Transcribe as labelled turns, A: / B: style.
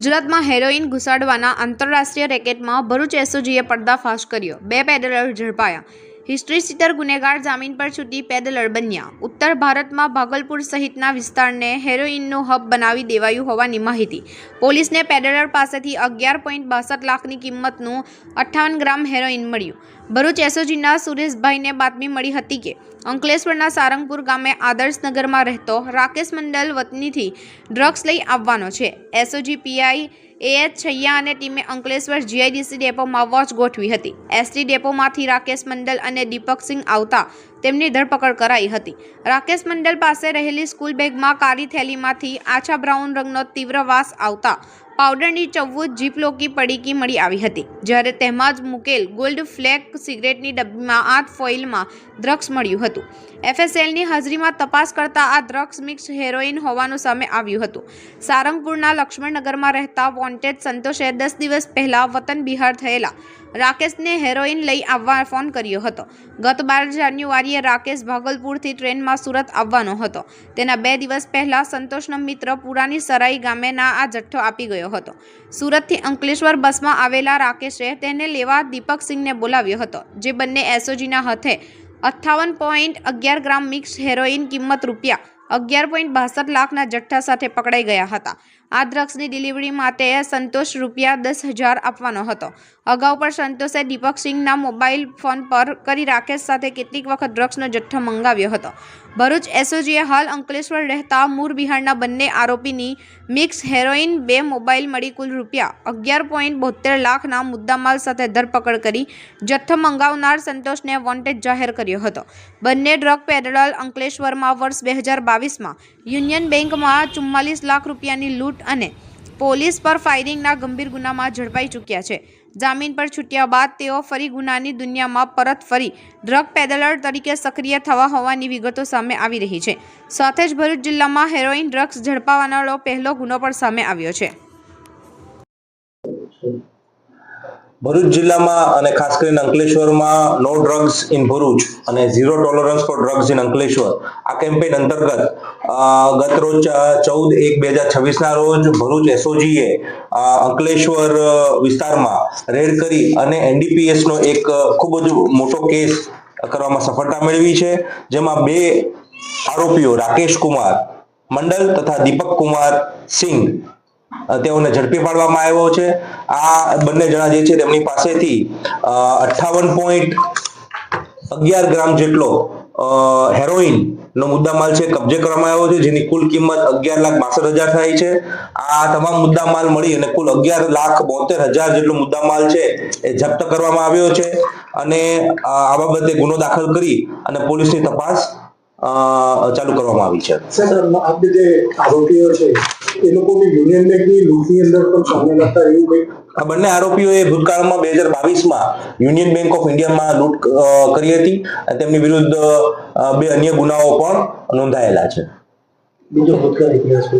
A: ગુજરાતમાં હેરોઇન ઘુસાડવાના આંતરરાષ્ટ્રીય રેકેટમાં ભરૂચ એસઓજીએ પર્દાફાશ કર્યો. બે પેડલર ઝડપાયા. હિસ્ટ્રી સીટર ગુનેગાર જામીન પર છૂટી પેદલર બન્યા ઉત્તર ભારતમાં ભાગલપુર સહિતના વિસ્તારને હેરોઇનનો હબ બનાવી દેવાયું હોવાની માહિતી. પોલીસને પેડલર પાસેથી અગિયાર પોઈન્ટ બાસઠ લાખની કિંમતનું અઠ્ઠાવન ગ્રામ હેરોઇન મળ્યું. ભરૂચ એસઓજીના સુરેશભાઈને બાતમી મળી હતી કે, અંકલેશ્વરના સારંગપુર ગામે આદર્શનગરમાં રહેતો રાકેશ મંડલ વતનીથી ડ્રગ્સ લઈ આવવાનો છે. એસઓજી પીઆઈ એએચ છૈયા અને ટીમે અંકલેશ્વર જીઆઈડીસી ડેપોમાં વોચ ગોઠવી હતી. એસટી ડેપોમાંથી રાકેશ મંડલ અને દીપક સિંહ આવતા તેમની ધરપકડ કરાઈ હતી. રાકેશ મંડલ પાસે રહેલી સ્કૂલ બેગમાં કાળી થેલીમાંથી આછા બ્રાઉન રંગનો તીવ્ર વાસ આવતા પાવડરની ચૌદ જીપલોકી પડીકી મળી આવી હતી. જ્યારે તેમાં જ મૂકેલ ગોલ્ડ ફ્લેક સિગરેટની ડબ્બીમાં આઠ ફોઇલમાં ડ્રગ્સ મળ્યું હતું. એફએસએલની હાજરીમાં તપાસ કરતા આ ડ્રગ્સ મિક્સ હેરોઇન હોવાનું સામે આવ્યું હતું. સારંગપુરના લક્ષ્મણનગરમાં રહેતા વોન્ટેડ સંતોષે દસ દિવસ પહેલાં વતન બિહાર થયેલા રાકેશને હેરોઇન લઈ આવવા ફોન કર્યો હતો. ગત બાર જાન્યુઆરીએ રાકેશ ભાગલપુરથી ટ્રેનમાં સુરત આવવાનો હતો. તેના બે દિવસ પહેલાં સંતોષનો મિત્ર પુરાની સરાઈ ગામેના આ જથ્થો આપી ગયો હતો. સુરતથી અંકલેશ્વર બસમાં આવેલા રાકેશે તેને લેવા દીપક સિંહને બોલાવ્યો હતો, જે બંને એસઓજીના હાથે અઠ્ઠાવન પોઈન્ટ અગિયાર ગ્રામ મિક્સ હેરોઇન કિંમત રૂપિયા અગિયાર પોઈન્ટ બાસઠ લાખના જથ્થા સાથે પકડાઈ ગયા હતા. આ ડ્રગ્સની ડિલિવરી માટે સંતોષ રૂપિયા દસ હજાર આપવાનો હતો. અગાઉ પણ સંતોષે દીપક સિંહના મોબાઈલ ફોન પર કરી રાકેશ સાથે કેટલીક વખત ડ્રગ્સનો જથ્થો મંગાવ્યો હતો. ભરૂચ એસઓજીએ હાલ અંકલેશ્વર રહેતા મૂર બિહારના બંને આરોપીની મિક્સ હેરોઇન બે મોબાઈલ મળી કુલ રૂપિયા અગિયાર પોઈન્ટ બોતેર લાખના મુદ્દામાલ સાથે ધરપકડ કરી જથ્થો મંગાવનાર સંતોષને વોન્ટેડ જાહેર કર્યો હતો. બંને ડ્રગ પેડલર અંકલેશ્વરમાં વર્ષ બે હજાર બાવીસમાં યુનિયન બેંકમાં ચુમ્માલીસ લાખ રૂપિયાની લૂંટ અને પોલીસ પર ફાયરિંગના ગંભીર ગુનામાં ઝડપાઈ ચૂક્યા છે. જામીન પર છૂટ્યા બાદ તેઓ ફરી ગુનાની દુનિયામાં પરત ફરી ડ્રગ પેડલર તરીકે સક્રિય થવા હોવાની વિગતો સામે આવી રહી છે. સાથે જ ભરૂચ જિલ્લામાં હેરોઇન ડ્રગ્સ ઝડપાવાનો પહેલો ગુનો પણ સામે આવ્યો છે.
B: ભરૂચ જિલ્લામાં અને ખાસ કરીને અંકલેશ્વરમાં નો ડ્રગ્સ ઇન ભરૂચ અને zero tolerance for drugs in Ankleshwar. આ કેમ્પેન અંતર્ગત ગત રોજ ચૌદ એક બે હજાર છવ્વીસના રોજ ભરૂચ એસઓજીએ અંકલેશ્વર વિસ્તારમાં રેડ કરી અને એનડીપીએસ નો એક ખૂબ જ મોટો કેસ કરવામાં સફળતા મેળવી છે. જેમાં બે આરોપીઓ રાકેશ કુમાર મંડલ તથા દીપક કુમાર સિંઘ તેઓને ઝડપી પાડવામાં આવ્યો છે. આ બંને જણા જે છે તેમની પાસેથી અઠાવન પોઈન્ટ અગિયાર ગ્રામ જેટલો હેરોઈન નો મુદ્દામાલ છે કબજે કરવામાં આવ્યો છે, જેની કુલ કિંમત અગિયાર લાખ બાસઠ હજાર થાય છે. આ તમામ મુદ્દામાલ મળી અને કુલ અગિયાર લાખ બોતેર હજાર જેટલો મુદ્દામાલ છે એ જપ્ત કરવામાં આવ્યો છે. અને આ બાબતે ગુનો દાખલ કરી અને પોલીસની તપાસ ચાલુ કરવામાં આવી છે.
C: સર આપણે જે આરોપીઓ છે એ લોકોની યુનિયન બેંકની લૂંટની અંદર પણ સામે લગતા એવું કંઈક?
B: આ બંને આરોપીઓએ ભૂતકાળમાં બે હજાર બાવીસમાં યુનિયન બેંક ઓફ ઇન્ડિયામાં લૂંટ કરી હતી અને તેમની વિરુદ્ધ બે અન્ય ગુનાઓ પણ નોંધાયેલા છે.
C: બીજો ભૂતકાળ ઇતિહાસ